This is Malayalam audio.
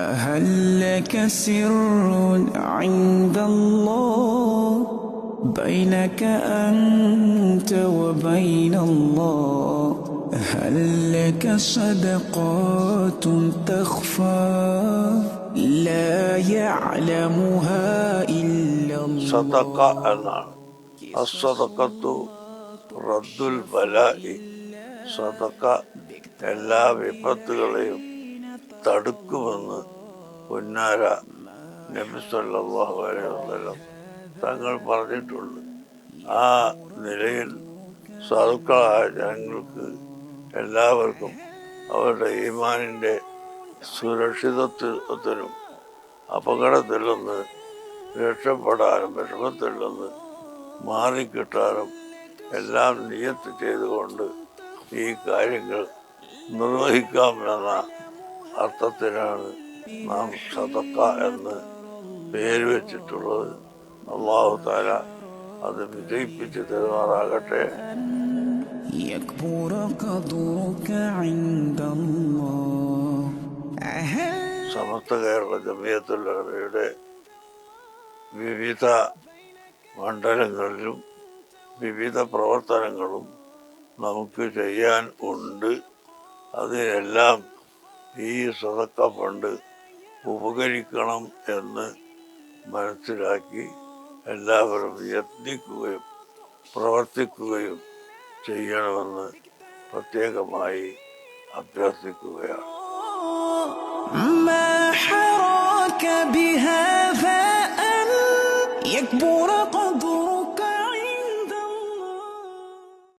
هل لك سر عند الله بينك أنت وبين الله هل لك صدقات تخفى لا يعلمها إلا الله സദക്ക എന്നാണ് അസദക്കത്തു റദ്ദുൽ ബലായി സദക്ക എല്ലാ വിപത്തുകളെയും തടുക്കുമെന്ന് പൊന്നാര നബി സല്ലല്ലാഹു അലൈഹി തങ്ങൾ പറഞ്ഞിട്ടുണ്ട്. ആ നിലയിൽ സാധുക്കളായ ജനങ്ങൾക്ക് എല്ലാവർക്കും അവരുടെ ഈമാനിന്റെ സുരക്ഷിതത്വത്തിനും അപകടത്തിൽ നിന്ന് രക്ഷപ്പെടാനും വിഷമത്തിൽ നിന്ന് മാറിക്കിട്ടാനും എല്ലാം നിയത്ത് ചെയ്തുകൊണ്ട് ഈ കാര്യങ്ങൾ നിർവഹിക്കാമെന്ന അർത്ഥത്തിലാണ് നാം സതക്ക എന്ന് പേര് വെച്ചിട്ടുള്ളത്. അള്ളാഹു താര അത് വിജയിപ്പിച്ച് തരുമാറാകട്ടെ. സമസ്ത കേരള ജമിയത്തുള്ളവരുടെ വിവിധ മണ്ഡലങ്ങളിലും വിവിധ പ്രവർത്തനങ്ങളും നമുക്ക് ചെയ്യാൻ ഉണ്ട്. അതിനെല്ലാം ഈ സതക്ക ഫണ്ട് ഉപകരിക്കണം എന്ന് മനസ്സിലാക്കി എല്ലാവരും യത്നിക്കുകയും പ്രവർത്തിക്കുകയും ചെയ്യണമെന്ന് പ്രത്യേകമായി അഭ്യർത്ഥിക്കുകയാണ് ما حراك بهذا أن يكبر